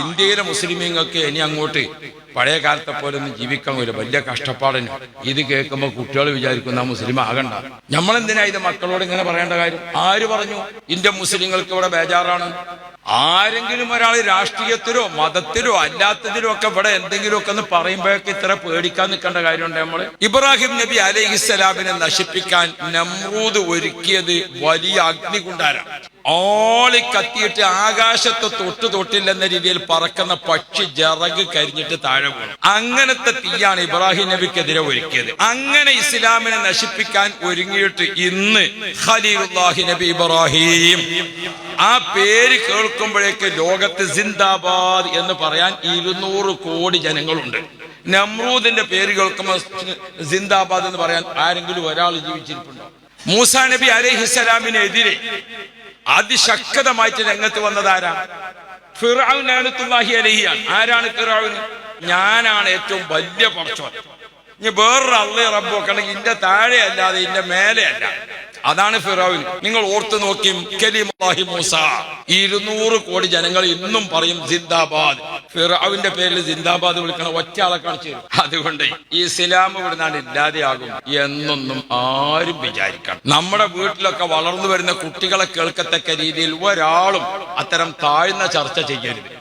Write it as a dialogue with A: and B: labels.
A: ഇന്ത്യയിലെ മുസ്ലിമീങ്ങൾക്ക് ഇനി അങ്ങോട്ട് പഴയ കാലത്തെ പോലെ ഒന്ന് ജീവിക്കാൻ ഒരു വലിയ കഷ്ടപ്പാടിന് ഇത് കേൾക്കുമ്പോൾ കുട്ടികൾ വിചാരിക്കുന്ന മുസ്ലിം ആകണ്ട. നമ്മളെന്തിനാ ഇത് മക്കളോട് ഇങ്ങനെ പറയേണ്ട കാര്യം? ആര് പറഞ്ഞു? ഇന്ത്യ മുസ്ലിങ്ങൾക്ക് ഇവിടെ ബേജാറാണ്. ആരെങ്കിലും ഒരാൾ രാഷ്ട്രീയത്തിലോ മതത്തിലോ അല്ലാത്തതിലോ ഒക്കെ ഇവിടെ എന്തെങ്കിലും ഒക്കെ ഒന്ന് പറയുമ്പോഴൊക്കെ ഇത്ര പേടിക്കാൻ നിൽക്കേണ്ട കാര്യമുണ്ട് നമ്മൾ. ഇബ്രാഹിം നബി അലൈഹിസ്സലാമിനെ നശിപ്പിക്കാൻ നമ്രൂദ് ഒരുക്കിയത് വലിയ അഗ്നികുണ്ടാരാണ്. ഓളി കത്തിയിട്ട് ആകാശത്ത് തൊട്ട് തൊട്ടില്ലെന്ന രീതിയിൽ പറക്കുന്ന പക്ഷി ജറക് കരിഞ്ഞിട്ട് താഴെ പോകും അങ്ങനത്തെ തീയാണ് ഇബ്രാഹിം നബിക്കെതിരെ ഒരുക്കിയത്. അങ്ങനെ ഇസ്ലാമിനെ നശിപ്പിക്കാൻ ഒരുങ്ങിയിട്ട് ഇന്ന് ഖലീലുല്ലാഹി നബി ഇബ്രാഹിം ആ പേര് കേൾക്കുമ്പോഴേക്ക് ലോകത്ത് സിന്ദാബാദ് എന്ന് പറയാൻ ഇരുന്നൂറ് കോടി ജനങ്ങളുണ്ട്. നമ്രൂദിന്റെ പേര് കേൾക്കുമ്പോൾ സിന്ദാബാദ് എന്ന് പറയാൻ ആരെങ്കിലും ഒരാൾ ജീവിച്ചിരിപ്പുണ്ടോ? മൂസാ നബി അലൈഹിസ്സലാമിനെതിരെ അതിശക്തമായിട്ട് രംഗത്ത് വന്നതാരാ ഫിറൌൻ അനത്തുല്ലാഹി അലഹിയാണ്. ആരാണ് ഫിറാവിന് ഞാനാണ് ഏറ്റവും വലിയ പക്ഷോ ഇനി വേറൊരു അള്ളേ റബ്ബോ കണെങ്കിൽ ഇന്റെ താഴെ അല്ലാതെ ഇന്റെ മേലെ അല്ല. അതാണ് ഫിറാവിൻ നിങ്ങൾ ഓർത്തു നോക്കി കലീമുല്ലാഹി മൂസ. ഇരുന്നൂറ് കോടി ജനങ്ങൾ ഇന്നും പറയും സിന്ദാബാദ്. ഫിറൌവിന്റെ പേരിൽ ജിന്ദാബാദ് വിളിക്കണ ഒറ്റ ആളെ കാണിച്ചു തരും. അതുകൊണ്ട് ഇസ്ലാം ഇവിടുന്നാണ് ഇല്ലാതെയാകും എന്നൊന്നും ആരും വിചാരിക്കണം നമ്മുടെ വീട്ടിലൊക്കെ വളർന്നു വരുന്ന കുട്ടികളെ കേൾക്കത്തക്ക രീതിയിൽ ഒരാളും അത്തരം താഴ്ന്ന ചർച്ച ചെയ്യരുത്